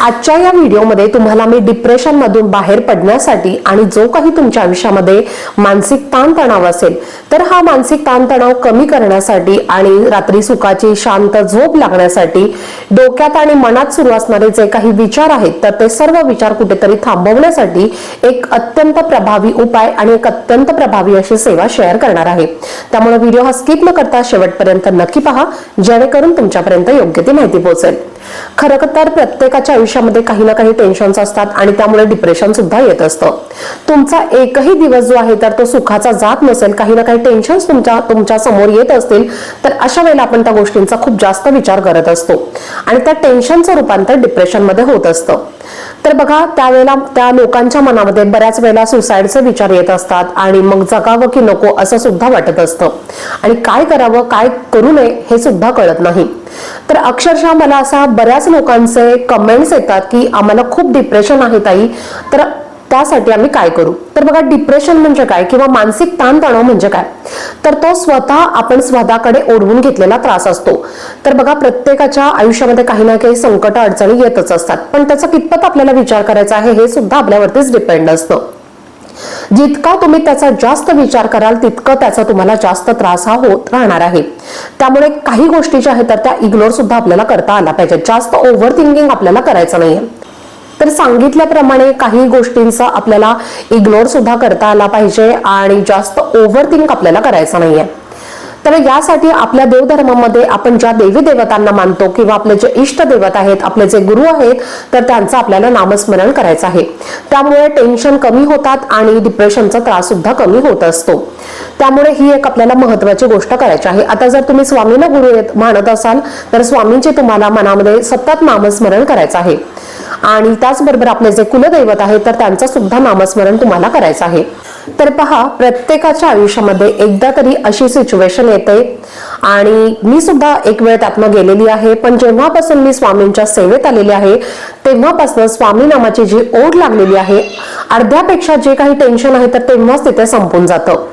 आजच्या या व्हिडिओमध्ये तुम्हाला मी डिप्रेशनमधून बाहेर पडण्यासाठी आणि जो काही तुमच्या आयुष्यामध्ये मानसिक ताणतणाव असेल तर हा मानसिक ताणतणाव कमी करण्यासाठी आणि रात्री सुखाची शांत झोप लागण्यासाठी डोक्यात आणि मनात सुरू असणारे जे काही विचार आहेत तर ते सर्व विचार कुठेतरी थांबवण्यासाठी एक अत्यंत प्रभावी उपाय आणि एक अत्यंत प्रभावी अशी सेवा शेअर करणार आहे. त्यामुळे व्हिडिओ हा स्किप न करता शेवटपर्यंत नक्की पहा जेणेकरून तुमच्यापर्यंत योग्य ती माहिती पोहोचेल. खरं तर प्रत्येकाच्या आयुष्यामध्ये काही ना काही टेन्शन्स असतात आणि त्यामुळे डिप्रेशन सुद्धा येत असतं. तुमचा एकही दिवस जो आहे तर तो सुखाचा जात नसेल काही ना काही टेन्शन्स तुमच्या तुमच्यासमोर येत असतील तर अशा वेळेला आपण त्या गोष्टींचा खूप जास्त विचार करत असतो. आणि त्या टेन्शनचं रूपांतर डिप्रेशनमध्ये होत असतं. तर बघा त्यावेळेला त्या लोकांच्या मनामध्ये बऱ्याच वेळेला सुसाईडचे विचार येत असतात आणि मग जगावं की नको असं सुद्धा वाटत असतं. आणि काय करावं काय करू नये हे सुद्धा कळत नाही. तर अक्षरशः मला असा बऱ्याच लोकांचे कमेंट्स येतात की आम्हाला खूप डिप्रेशन आहे ताई. तर त्यासाठी आम्ही काय करू? तर बघा डिप्रेशन म्हणजे काय किंवा मानसिक ताणतणाव म्हणजे काय? तर तो स्वतः आपण स्वतःकडे ओढवून घेतलेला त्रास असतो. तर बघा प्रत्येकाच्या आयुष्यामध्ये काही ना काही संकट अडचणी येतच असतात. पण त्याचा कितपत आपल्याला विचार करायचा आहे हे सुद्धा आपल्यावरतीच डिपेंड असतं. जितका तुम्ही त्याचा जास्त विचार कराल तितकं त्याचा तुम्हाला जास्त त्रास हा होत राहणार आहे. त्यामुळे काही गोष्टी ज्या आहेत तर त्या इग्नोर सुद्धा आपल्याला करता आला पाहिजे जास्त ओव्हर थिंकिंग आपल्याला करायचं नाहीये. तर सांगितल्याप्रमाणे काही गोष्टींचा आपल्याला इग्नोर सुद्धा करता आला पाहिजे आणि जास्त ओव्हर थिंक आपल्याला करायचं नाहीये. तर यासाठी आपल्या देवधर्मामध्ये आपण ज्या देवी देवतांना मानतो किंवा आपले जे इष्ट देवत आहेत आपले जे गुरु आहेत तर त्यांचं आपल्याला नामस्मरण करायचं आहे. त्यामुळे टेन्शन कमी होतात आणि डिप्रेशनचा त्रास सुद्धा कमी होत असतो. त्यामुळे ही एक आपल्याला महत्वाची गोष्ट करायची आहे. आता जर तुम्ही स्वामींना गुरु येत- मानत असाल तर स्वामींचे तुम्हाला मनामध्ये सतत नामस्मरण करायचं आहे. आणि त्याचबरोबर आपले जे कुलदैवत आहे तर त्यांचं सुद्धा नामस्मरण तुम्हाला करायचं आहे. तर पहा प्रत्येकाच्या आयुष्यामध्ये एकदा तरी अशी सिच्युएशन येते. आणि मी सुद्धा एक वेळ त्यातनं गेलेली आहे पण जेव्हापासून मी स्वामींच्या सेवेत आलेली आहे तेव्हापासून स्वामी नामाची जी ओढ लागलेली आहे अर्ध्यापेक्षा जे काही टेन्शन आहे तर तेव्हाच तिथे संपून जातं.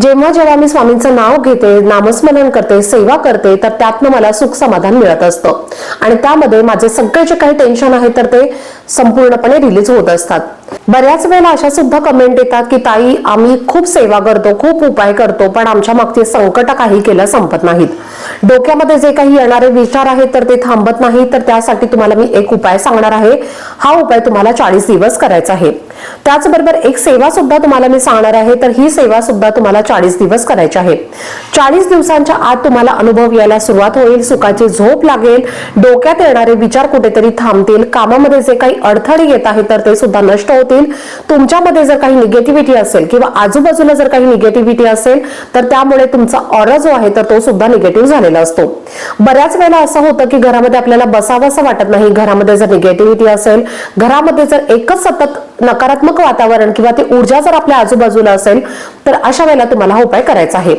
जेव्हा जेव्हा मी स्वामींचं नाव घेते नामस्मरण करते सेवा करते तर त्यातनं मला सुख समाधान मिळत असतं. आणि त्यामध्ये माझे सगळे जे काही टेन्शन आहे तर ते संपूर्णपणे रिलीज होत असतात. बऱ्याच वेळेला अशा सुद्धा कमेंट येतात की ताई आम्ही खूप सेवा करतो खूप उपाय करतो पण आमच्या मागचे संकट काही केलं संपत नाहीत. डोक्यामध्ये जे काही येणारे विचार आहेत तर ते थांबत नाही. तर त्यासाठी तुम्हाला मी एक उपाय सांगणार आहे. हा उपाय तुम्हाला चाळीस दिवस करायचा आहे. त्याचबरोबर एक सेवा सुद्धा तुम्हाला मी सांगणार आहे. तर ही सेवा सुद्धा तुम्हाला चाळीस दिवस करायची आहे. चाळीस दिवसांच्या आत तुम्हाला अनुभव यायला सुरुवात होईल सुखाची झोप लागेल डोक्यात येणारे विचार कुठेतरी थांबतील कामामध्ये जे काही अडथळे येत आहेत तर ते सुद्धा नष्ट होतील. तुमच्यामध्ये जर काही निगेटिव्हिटी असेल किंवा आजूबाजूला जर काही निगेटिव्हिटी असेल तर त्यामुळे तुमचा ऑरा जो आहे तर तो सुद्धा निगेटिव्ह झालेला असतो. बऱ्याच वेळेला असं होतं की घरामध्ये आपल्याला बसावं असं वाटत नाही. घरामध्ये जर निगेटिव्हिटी असेल घरामध्ये जर एकच सतत नकारात्मक वातावरण किंवा ती ऊर्जा जर आपल्या आजूबाजूला असेल तर अशा वेळेला तुम्हाला हा उपाय करायचा आहे.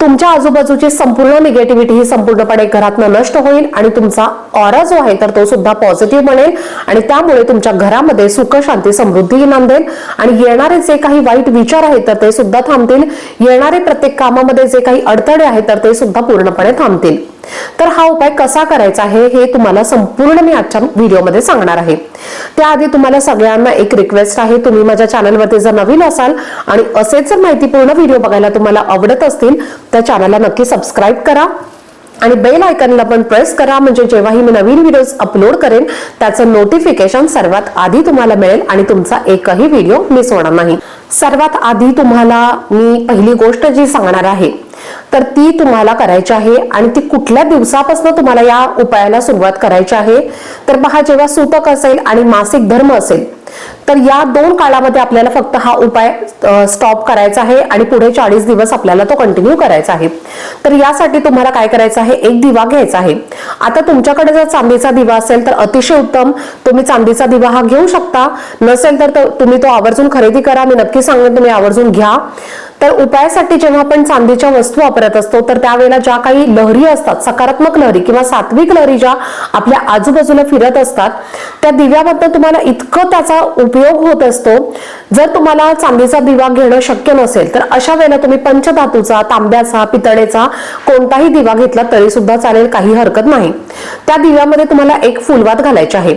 तुमच्या आजूबाजूची संपूर्ण निगेटिव्हिटी ही संपूर्णपणे घरातनं नष्ट होईल आणि तुमचा ऑरा जो आहे तर तो सुद्धा पॉझिटिव्ह बनेल आणि त्यामुळे तुमच्या घरामध्ये सुख शांती समृद्धी नांदेल आणि येणारे जे काही वाईट विचार आहेत तर ते सुद्धा थांबतील. येणारे प्रत्येक कामामध्ये जे काही अडथळे आहेत तर ते सुद्धा पूर्णपणे थांबतील. तर हा उपाय कसा करायचा आहे हे तुम्हाला संपूर्ण मी आजच्या व्हिडिओमध्ये सांगणार आहे. त्याआधी तुम्हाला सगळ्यांना एक रिक्वेस्ट आहे तुम्ही माझ्या चॅनलवरती जर नवीन असाल आणि असेच जर माहितीपूर्ण व्हिडिओ बघायला तुम्हाला आवडत असतील तर चॅनलला नक्की सबस्क्राईब करा आणि बेल आयकनला पण प्रेस करा म्हणजे जेव्हाही मी नवीन व्हिडिओज अपलोड करेन त्याचं नोटिफिकेशन सर्वात आधी तुम्हाला मिळेल आणि तुमचा एकही व्हिडिओ मिस होणार नाही. सर्वात आधी तुम्हाला मी पहिली गोष्ट जी सांगणार आहे तर ती तुम्हाला करायची आहे आणि ती कुठल्या दिवसापासून तुम्हाला या उपायाला सुरुवात करायची आहे? तर पहा जेव्हा सुतक असेल आणि मासिक धर्म असेल तर या दोन काळामध्ये आपल्याला फक्त हा उपाय स्टॉप करायचा आहे आणि पुढे चाळीस दिवस आपल्याला तो कंटिन्यू करायचा आहे. तर यासाठी तुम्हाला काय करायचं आहे? एक दिवा घ्यायचा आहे. आता तुमच्याकडे जर चांदीचा दिवा असेल तर अतिशय उत्तम. तुम्ही चांदीचा दिवा हा घेऊ शकता. नसेल तर तो- तुम्ही तो आवर्जून खरेदी करा. मी नक्की सांगेन तुम्ही आवर्जून घ्या. तर उपायासाठी जेव्हा आपण चांदीच्या वस्तू वापरत असतो तर त्यावेळेला ज्या काही लहरी असतात सकारात्मक लहरी किंवा सात्विक लहरी ज्या आपल्या आजूबाजूला फिरत असतात त्या दिव्याबद्दल तुम्हाला इतकं त्याचा उपयोग होत असतो. जर तुम्हाला चांदीचा दिवा घेणं शक्य नसेल तर अशा वेळेला तुम्ही पंचधातूचा तांब्याचा पितळेचा कोणताही दिवा घेतला तरी सुद्धा चालेल काही हरकत नाही. त्या दिव्यामध्ये तुम्हाला एक फुलवात घालायची आहे.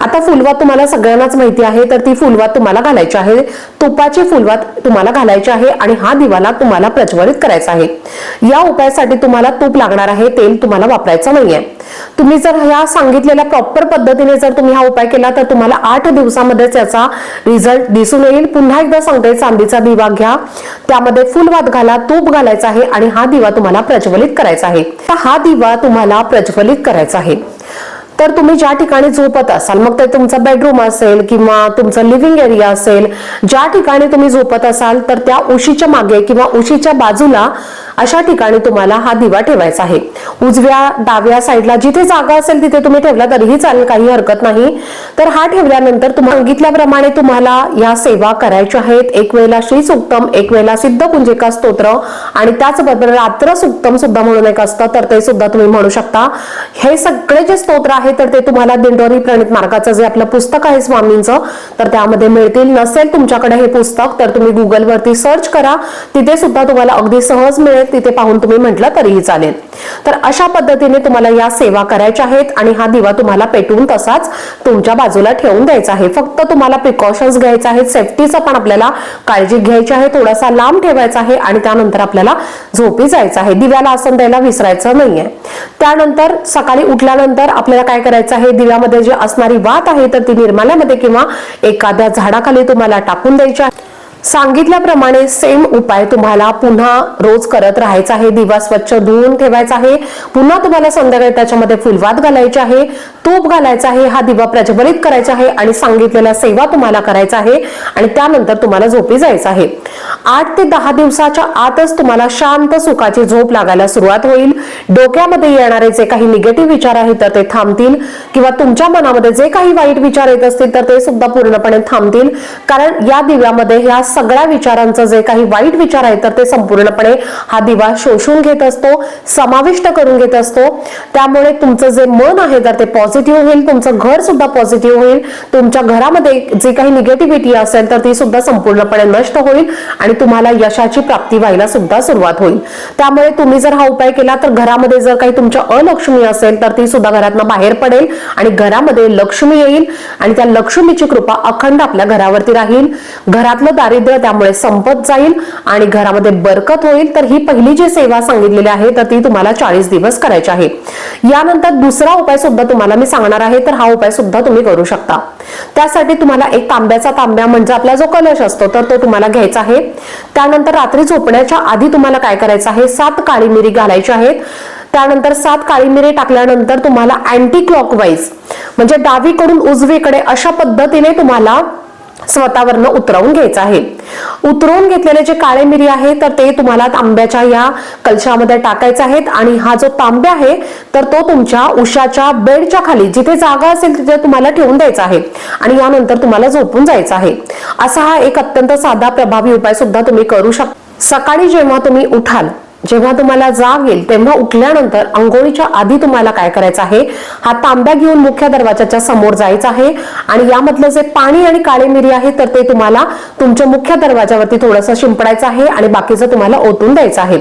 आता फुलवात तुम्हाला सगळ्यांनाच माहिती आहे तर ती फुलवात तुम्हाला घालायची आहे. तुपाची फुलवात तुम्हाला घालायची आहे आणि हा दिवाला तुम्हाला प्रज्वलित करायचा आहे. या उपायासाठी तुम्हाला तूप लागणार आहे तेल तुम्हाला वापरायचं नाहीये. तुम्ही जर ह्या सांगितलेल्या प्रॉपर पद्धतीने जर तुम्ही हा उपाय केला तर तुम्हाला आठ दिवसामध्येच याचा रिझल्ट दिसून येईल. पुन्हा एकदा सांगते चांदीचा दिवा घ्या. त्यामध्ये फुलवात घाला तूप घालायचा आहे आणि हा दिवा तुम्हाला प्रज्वलित करायचा आहे. हा दिवा तुम्हाला प्रज्वलित करायचा आहे. तर तुम्ही ज्या ठिकाणी झोपत असाल मग ते तुमचा बेडरूम असेल किंवा तुमचा लिव्हिंग एरिया असेल ज्या ठिकाणी तुम्ही झोपत असाल तर त्या उशीच्या मागे किंवा उशीच्या बाजूला अशा ठिकाणी तुम्हाला हा दिवा ठेवायचा आहे. उजव्या डाव्या साईडला जिथे जागा असेल तिथे तुम्ही ठेवला तरीही चालेल काही हरकत नाही. तर हा ठेवल्यानंतर तुम्हाला सांगितल्याप्रमाणे तुम्हाला या सेवा करायच्या आहेत. एक वेळेला श्री सुक्तम एक वेळेला सिद्ध कुंजिका स्तोत्र आणि त्याचबरोबर रात्र सुक्तम सुद्धा म्हणून एक असतं तर ते सुद्धा तुम्ही म्हणू शकता. हे सगळे जे स्तोत्र आहे तर ते तुम्हाला दिंडोरी प्रणित मार्गाचं जे आपलं पुस्तक आहे स्वामींचं तर त्यामध्ये मिळतील. नसेल तुमच्याकडे हे पुस्तक तर तुम्ही गुगलवरती सर्च करा. तिथे सुद्धा तुम्हाला अगदी सहज मिळेल. तिथे पाहून तुम्ही म्हटलं तरीही चालेल. तर अशा पद्धतीने तुम्हाला या सेवा करायच्या आहेत आणि हा दिवा तुम्हाला पेटवून तसाच तुमच्या बाजूला ठेवून द्यायचा आहे. फक्त तुम्हाला प्रिकॉशन्स घ्यायचं आहे सेफ्टीचं पण आपल्याला काळजी घ्यायची आहे. थोडासा लांब ठेवायचा आहे आणि त्यानंतर आपल्याला झोपी जायचं आहे. दिव्याला आसन द्यायला विसरायचं नाहीये. त्यानंतर सकाळी उठल्यानंतर आपल्याला काय करायचं आहे? दिव्यामध्ये जी असणारी वात आहे तर ती निर्माल्यामध्ये किंवा एखाद्या झाडाखाली तुम्हाला टाकून द्यायची आहे. सांगितल्याप्रमाणे सेम उपाय तुम्हाला पुन्हा रोज करत राहायचा आहे. दिवा स्वच्छ धुवून ठेवायचा आहे. पुन्हा तुम्हाला संध्याकाळी त्याच्यामध्ये फुलवात घालायची आहे. तूप घालायचा आहे. हा दिवा प्रज्वलित करायचा आहे आणि सांगितलेल्या सेवा तुम्हाला करायचा आहे. आणि त्यानंतर तुम्हाला झोपी जायचं आहे. आठ ते दहा दिवसाच्या आतच तुम्हाला शांत सुखाची झोप लागायला सुरुवात होईल. डोक्यामध्ये येणारे जे काही निगेटिव्ह विचार आहेत तर ते थांबतील. किंवा तुमच्या मनामध्ये जे काही वाईट विचार येत असतील तर ते सुद्धा पूर्णपणे थांबतील. कारण या दिव्यामध्ये ह्या सगळ्या विचारांचं जे काही वाईट विचार आहेत तर ते संपूर्णपणे हा दिवा शोषून घेत असतो समाविष्ट करून घेत असतो. त्यामुळे तुमचं जे मन आहे तर ते पॉझिटिव्ह होईल. तुमचं घर सुद्धा पॉझिटिव्ह होईल. तुमच्या घरामध्ये जे काही निगेटिव्हिटी असेल तर ती सुद्धा संपूर्णपणे नष्ट होईल. आणि तुम्हाला यशाची प्राप्ती व्हायला सुद्धा सुरुवात होईल. त्यामुळे तुम्ही जर हा उपाय केला तर घरामध्ये जर काही तुमच्या अलक्ष्मी असेल तर ती सुद्धा घरातनं बाहेर पडेल आणि घरामध्ये लक्ष्मी येईल आणि त्या लक्ष्मीची कृपा अखंड आपल्या घरावरती राहील. घरातलं दारिद्र्य त्यामुळे संपत जाईल आणि घरामध्ये बरकत होईल. तर ही पहिली जी सेवा सांगितलेली आहे तर ती तुम्हाला चाळीस दिवस करायची आहे. यानंतर दुसरा उपाय सुद्धा तुम्हाला मी सांगणार आहे तर हा उपाय सुद्धा तुम्ही करू शकता. त्यासाठी तुम्हाला एक तांब्याचा तांब्या म्हणजे आपला जो कलश असतो तर तो तुम्हाला घ्यायचा आहे. त्यानंतर रात्री झोपण्याच्या आधी तुम्हाला काय करायचं आहे? सात काळी मिरी घालायची आहेत. त्यानंतर सात काळी मिरी टाकल्यानंतर तुम्हाला अँटी क्लॉकवाईज म्हणजे डावीकडून उजवीकडे अशा पद्धतीने तुम्हाला स्वतःवरनं उतरवून घ्यायचं आहे. उतरवून घेतलेले जे काळे मिरी आहे तर ते तुम्हाला तांब्याच्या या कलशामध्ये टाकायचे आहेत आणि हा जो तांब्या आहे तर तो तुमच्या उशाच्या बेडच्या खाली जिथे जागा असेल तिथे तुम्हाला ठेवून द्यायचा आहे आणि यानंतर तुम्हाला झोपून जायचं आहे. असा हा एक अत्यंत साधा प्रभावी उपाय सुद्धा तुम्ही करू शकता सकाळी जेव्हा तुम्ही उठाल जेव्हा तुम्हाला जाग येईल तेव्हा उठल्यानंतर आंघोळीच्या आधी तुम्हाला काय करायचं आहे? हा तांब्या घेऊन मुख्य दरवाजाच्या समोर जायचं आहे. आणि यामधलं जे पाणी आणि काळी मिरी आहे तर ते तुम्हाला तुमच्या मुख्य दरवाजावरती थोडंसं शिंपडायचं आहे आणि बाकीचं तुम्हाला ओतून द्यायचं आहे.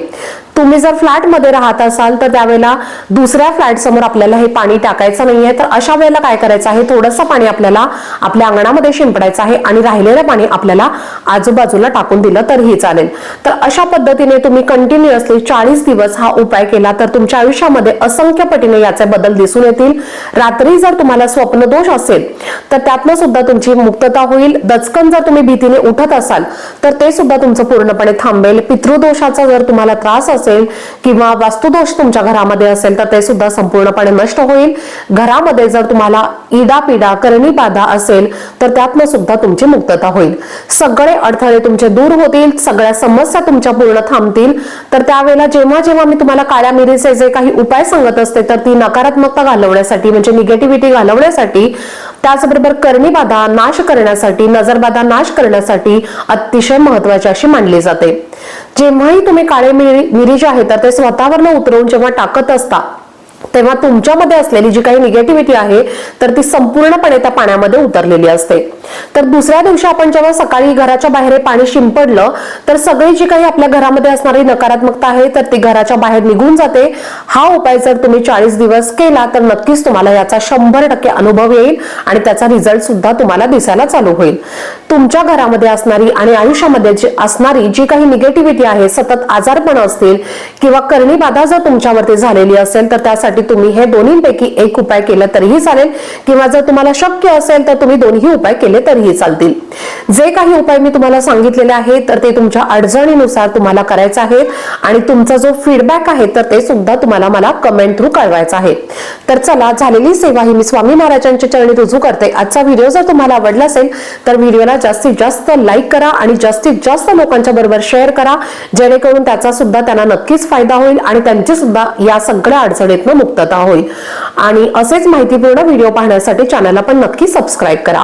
तुम्ही जर फ्लॅटमध्ये राहत असाल तर त्यावेळेला दुसऱ्या फ्लॅट समोर आपल्याला हे पाणी टाकायचं नाहीये. तर अशा वेळेला काय करायचं आहे? थोडंसं पाणी आपल्याला आपल्या अंगणामध्ये शिंपडायचं आहे आणि राहिलेलं पाणी आपल्याला आजूबाजूला टाकून दिलं तरीही चालेल. तर अशा पद्धतीने तुम्ही कंटिन्युअसली चाळीस दिवस हा उपाय केला तर तुमच्या आयुष्यामध्ये असंख्य पटीने याचे बदल दिसून येतील. रात्री जर तुम्हाला स्वप्नदोष असेल तर त्यातनं सुद्धा तुमची मुक्तता होईल. दचकन जर तुम्ही भीतीने उठत असाल तर ते सुद्धा तुमचं पूर्णपणे थांबेल. पितृदोषाचा जर तुम्हाला त्रास असेल असेल किंवा वास्तुदोष तुमच्या घरामध्ये असेल तर ते सुद्धा संपूर्णपणे नष्ट होईल. घरामध्ये जर तुम्हाला इडापिडा करणी बाधा असेल तर त्यातनं सुद्धा तुमची मुक्तता होईल. सगळे अडथळे तुमचे दूर होतील सगळ्या समस्या तुमच्या पूर्ण थांबतील. तर त्यावेळेला जेव्हा जेव्हा मी तुम्हाला काळ्या मिरीचे जे काही उपाय सांगत असते तर ती नकारात्मकता घालवण्यासाठी म्हणजे निगेटिव्हिटी घालवण्यासाठी त्याचबरोबर करणी बाधा नाश करण्यासाठी नजरबाधा नाश करण्यासाठी अतिशय महत्वाची अशी मानली जाते. जेव्हाही तुम्ही काळे मिरी मिरी जे आहे तर ते स्वतःवरनं उतरवून जेव्हा टाकत असता तेव्हा तुमच्यामध्ये असलेली जी काही निगेटिव्हिटी आहे तर ती संपूर्णपणे त्या पाण्यामध्ये उतरलेली असते. तर दुसऱ्या दिवशी आपण जेव्हा सकाळी घराच्या बाहेर पाणी शिंपडलं तर सगळी जी काही आपल्या घरामध्ये असणारी नकारात्मकता आहे तर ती घराच्या बाहेर निघून जाते. हा उपाय जर तुम्ही चाळीस दिवस केला तर नक्कीच तुम्हाला याचा शंभर टक्के अनुभव येईल आणि त्याचा रिझल्ट सुद्धा तुम्हाला दिसायला चालू होईल. तुमच्या घरामध्ये असणारी आणि आयुष्यामध्ये जी असणारी जी काही निगेटिव्हिटी आहे सतत आजारपण असतील किंवा करणी बाधा जर तुमच्यावरती झालेली असेल तर त्यासाठी तुम्ही हे दोन्हीपैकी एक उपाय केला तरीही चालेल. किंवा जर तुम्हाला शक्य असेल तर तुम्ही दोन्ही उपाय केले तरीही चालतील. जे काही उपाय मी तुम्हाला सांगितलेले आहेत तर ते तुमच्या अडचणीनुसार तुम्हाला करायचं आहे आणि तुमचा जो फीडबॅक आहे तर ते सुद्धा तुम्हाला मला कमेंट थ्रू कळवायचा आहे. तर चला झालेली सेवा ही मी स्वामी महाराजांच्या चरणी रुजू करते. आजचा व्हिडिओ जर तुम्हाला आवडला असेल तर व्हिडिओला जास्तीत जास्त लाईक करा आणि जास्तीत जास्त लोकांच्या बरोबर शेअर करा. जेणेकरून त्याचा सुद्धा त्यांना नक्कीच फायदा होईल आणि त्यांची सुद्धा या सगळ्या अडचणीतनं मुक्तता होईल. आणि असेच माहितीपूर्ण व्हिडिओ पाहण्यासाठी चॅनलला पण नक्की सबस्क्राईब करा.